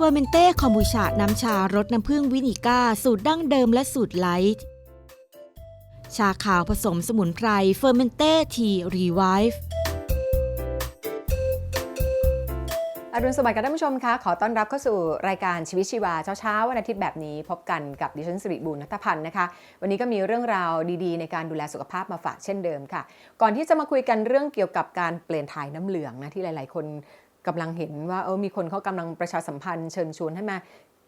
เฟอร์เมนเต้คอมบูชา น้ำชารสน้ำผึ้งวินิก้า สูตรดั้งเดิมและสูตรไลท์ ชาขาวผสมสมุนไพรเฟอร์เมนเต้ทีรีไวฟ์อรุณสวัสดิ์ค่ะท่านผู้ชมคะขอต้อนรับเข้าสู่รายการชีวิตชีวาเช้าๆวันอาทิตย์แบบนี้พบกันกับดิฉันสิริบูรณัฐพันธ์นะคะ วันนี้ก็มีเรื่องราวดีๆ ในการดูแลสุขภาพมาฝากเช่นเดิมค่ะ ก่อนที่จะมาคุยกันเรื่องเกี่ยวกับการเปลี่ยนถ่ายน้ำเหลืองนะที่หลาย ๆ คน กำลังเห็นว่าเออมีคนเขากำลังประชาสัมพันธ์เชิญชวนให้มา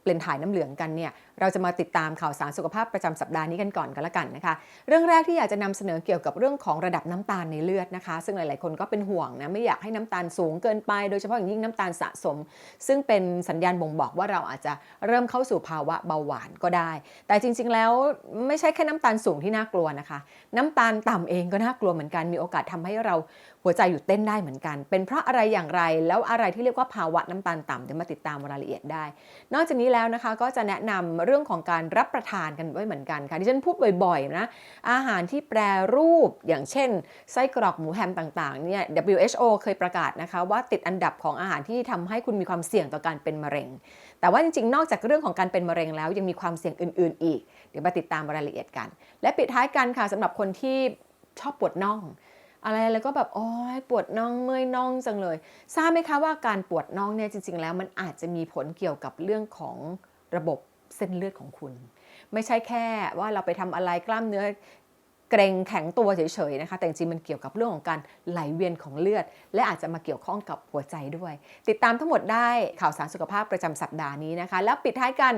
เปลี่ยนถ่ายน้ำเหลืองกันเนี่ย เราจะมาติดตามข่าวสารสุขภาพประจำสัปดาห์นี้กันก่อนกันละกันนะคะ เรื่องแรกที่อยากจะนำเสนอเกี่ยวกับเรื่องของระดับน้ำตาลในเลือดนะคะ ซึ่งหลาย ๆ คนก็เป็นห่วงนะไม่อยากให้น้ำตาลสูงเกินไป โดยเฉพาะอย่างยิ่งน้ำตาลสะสม ซึ่งเป็นสัญญาณบ่งบอกว่าเราอาจจะเริ่มเข้าสู่ภาวะเบาหวานก็ได้ แต่จริง ๆ แล้วไม่ใช่แค่น้ำตาลสูงที่น่ากลัวนะคะ น้ำตาลต่ำเองก็น่ากลัวเหมือนกันมีโอกาสทำให้เราหัวใจหยุดเต้นได้เหมือนกัน เป็นเพราะอะไรอย่างไร แล้วอะไรที่เรียกว่าภาวะน้ำตาลต่ำเดี๋ยวมาติดตามรายละเอียดได้ นอกจากนี้แล้วนะคะก็จะแนะนำเรื่องของการรับประทานกันไว้เหมือนกันค่ะที่ฉันพูดบ่อยๆนะอาหารที่แปรรูปอย่างเช่น ไส้กรอกหมูแฮมต่างๆเนี่ย WHO เคยประกาศนะคะว่าติดอันดับของอาหารที่ทำให้คุณมีความเสี่ยงต่อการเป็นมะเร็ง แต่ว่าจริงๆ นอกจากเรื่องของการเป็นมะเร็งแล้วยังมีความเสี่ยงอื่น ๆ อีก เดี๋ยวมาติดตามรายละเอียดกัน และปิดท้ายกันค่ะสำหรับคนที่ชอบปวดน่องอะไรแล้วก็แบบโอ้ยปวดน่องเมื่อยน่องจังเลย ทราบไหมคะว่าการปวดน่องเนี่ยจริง ๆ แล้วมันอาจจะมีผลเกี่ยวกับเรื่องของระบบ เส้นเลือดของคุณ ไม่ใช่แค่ว่าเราไปทำอะไรกล้ามเนื้อเกรงแข็งตัวเฉยๆนะคะ แต่จริงมันเกี่ยวกับเรื่องของการไหลเวียนของเลือด และอาจจะมาเกี่ยวข้องกับหัวใจด้วย ติดตามทั้งหมดได้ข่าวสารสุขภาพประจำสัปดาห์นี้นะคะ แล้วปิดท้ายกัน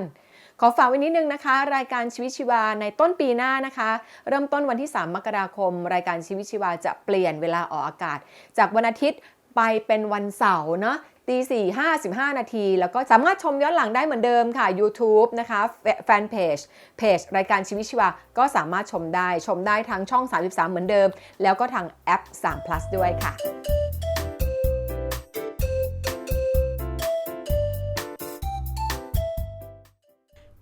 ขอฝากไว้นิดนึงนะคะ รายการชีวิตชีวาในต้นปีหน้านะคะ เริ่มต้นวันที่ 3 มกราคม รายการชีวิตชีวาจะเปลี่ยนเวลาออกอากาศ จากวันอาทิตย์ไปเป็นวันเสาร์เนาะ ตีสี่ห้าสิบห้านาที แล้วก็สามารถชมย้อนหลังได้เหมือนเดิมค่ะ YouTube นะคะแฟนเพจเพจรายการชีวิตชีวา ก็สามารถชมได้ชมได้ทั้งช่อง 33 เหมือนเดิม แล้วก็ทางแอป 3 plus ด้วยค่ะ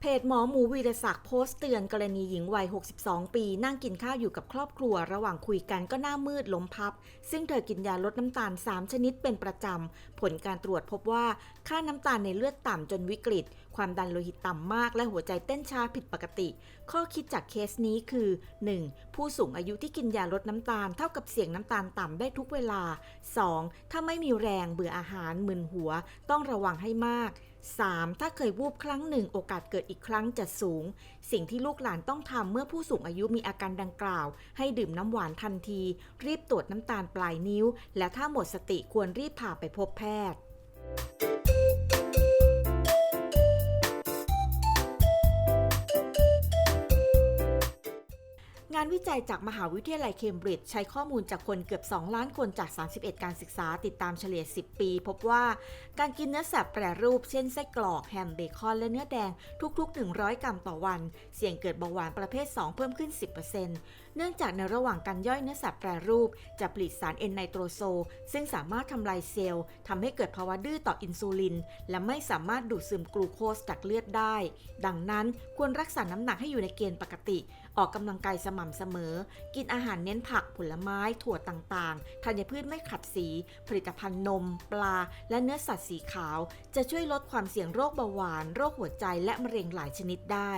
เพจหมอหมูวีรศักดิ์โพสต์เตือนกรณีหญิงวัย 62 ปี นั่งกินข้าวอยู่กับครอบครัว ระหว่างคุยกันก็หน้ามืดล้มพับ ซึ่งเธอกินยาลดน้ำตาล 3 ชนิดเป็นประจำ ผลการตรวจพบว่าค่าน้ำตาลในเลือดต่ำจนวิกฤต ความดันโลหิตต่ำมากและหัวใจเต้นช้าผิดปกติ ข้อคิดจากเคสนี้คือ 1. ผู้สูงอายุที่กินยาลดน้ำตาลเท่ากับเสี่ยงน้ำตาลต่ำได้ทุกเวลา 2. ถ้าไม่มีแรงเบื่ออาหารมึนหัว ต้องระวังให้มาก 3. ถ้าเคยวูบครั้งหนึ่งโอกาสเกิดอีกครั้งจะสูง สิ่งที่ลูกหลานต้องทำเมื่อผู้สูงอายุมีอาการดังกล่าว ให้ดื่มน้ำหวานทันที รีบตรวจน้ำตาลปลายนิ้ว และถ้าหมดสติควรรีบพาไปพบแพทย์านวิจัยจากมหาวิทยาลัยเคมบริดจ์ใช้ข้อมูลจากคนเกือบ 2 ล้านคนจาก 31 การศึกษาติดตามเฉลี่ย 10 ปี พบว่าการกินเนื้อสัตว์แปรรูปเช่นไส้กรอกแฮมเบคอนและเนื้อแดงทุก ๆ 100 กรัมต่อวัน เสี่ยงเกิดเบาหวานประเภท 2 เพิ่มขึ้น 10%เนื่องจากในระหว่างการย่อยเนื้อสัตว์แปรรูป จะผลิตสารเอนไนโตรโซ ซึ่งสามารถทำลายเซลล์ทำให้เกิดภาวะดื้อต่ออินซูลิน และไม่สามารถดูดซึมกลูโคสจากเลือดได้ ดังนั้นควรรักษาน้ำหนักให้อยู่ในเกณฑ์ปกติ ออกกำลังกายสม่ำเสมอ กินอาหารเน้นผักผลไม้ถั่วต่างๆ ธัญพืชไม่ขัดสี ผลิตภัณฑ์นม ปลา และเนื้อสัตว์สีขาว จะช่วยลดความเสี่ยงโรคเบาหวาน โรคหัวใจและมะเร็งหลายชนิดได้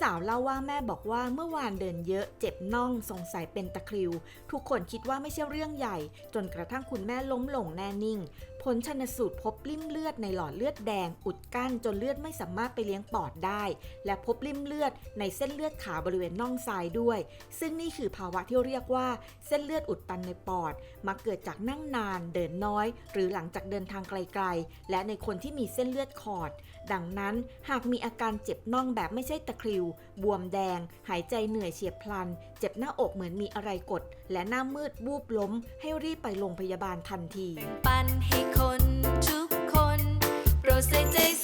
สาวเล่าว่าแม่บอกว่าเมื่อวานเดินเยอะเจ็บน่องสงสัยเป็นตะคริว ทุกคนคิดว่าไม่ใช่เรื่องใหญ่ จนกระทั่งคุณแม่ล้มลงแน่นิ่ง ผลชนสูตรพบริ่มเลือดในหลอดเลือดแดง อุดกั้นจนเลือดไม่สามารถไปเลี้ยงปอดได้ และพบริ่มเลือดในเส้นเลือดขาวบริเวณน่องซ้ายด้วย ซึ่งนี่คือภาวะที่เรียกว่าเส้นเลือดอุดตันในปอด มักเกิดจากนั่งนาน เดินน้อย หรือหลังจากเดินทางไกลๆ และในคนที่มีเส้นเลือดขอด ดังนั้นหากมีอาการเจ็บน่องแบบไม่ใช่ตะคริว บวมแดง หายใจเหนื่อยเฉียบพลัน เจ็บหน้าอกเหมือนมีอะไรกด และหน้ามืดวูบล้ม ให้รีบไปโรงพยาบาลทันทีปันให้คนทุกคน โปรดใส่ใจ